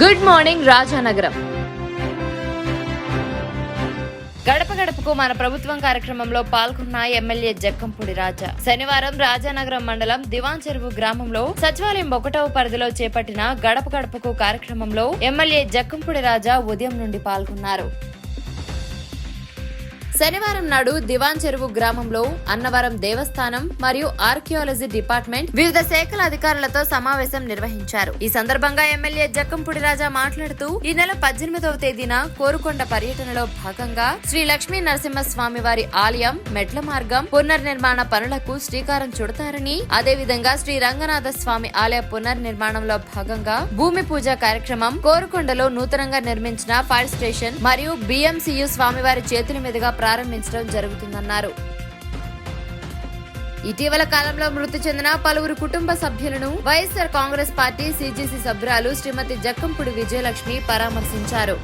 Good morning Rajanagaram. గడప గడపకు మన ప్రభుత్వం కార్యక్రమంలో పాల్గొన్న ఎమ్మెల్యే జక్కంపూడి రాజా. శనివారం రాజానగరం మండలం దివాన్ చెరువు గ్రామంలో సచివాలయం ఒకటవ పరిధిలో చేపట్టిన గడప గడపకు కార్యక్రమంలో ఎమ్మెల్యే జక్కంపూడి రాజా ఉదయం నుండి పాల్గొన్నారు. శనివారం నాడు దివాన్ చెరువు గ్రామంలో అన్నవరం దేవస్థానం మరియు ఆర్కియాలజీ డిపార్ట్మెంట్ వివిధ శాఖల అధికారులతో సమావేశం నిర్వహించారు. ఈ సందర్భంగా ఎమ్మెల్యే జక్కంపూడి రాజా మాట్లాడుతూ ఈ నెల పద్దెనిమిదవ తేదీన కోరుకొండ పర్యటనలో భాగంగా శ్రీ లక్ష్మీ నరసింహస్వామి వారి ఆలయం మెట్ల మార్గం పునర్నిర్మాణ పనులకు శ్రీకారం చుడతారని అదేవిధంగా శ్రీ రంగనాథ స్వామి ఆలయ పునర్నిర్మాణంలో భాగంగా భూమి పూజ కార్యక్రమం కోరుకొండలో నూతనంగా నిర్మించిన ఫైర్ స్టేషన్ మరియు బిఎంసియు స్వామివారి చేతుల మీదుగా ప్రారంభించడం జరుగుతుందన్నారు. ఇటీవల కాలంలో మృతి చెందిన పలువురు కుటుంబ సభ్యులను వైఎస్సార్ కాంగ్రెస్ పార్టీ సీజీసీ సభ్యురాలు శ్రీమతి జక్కంపూడి విజయలక్ష్మి పరామర్శించారు.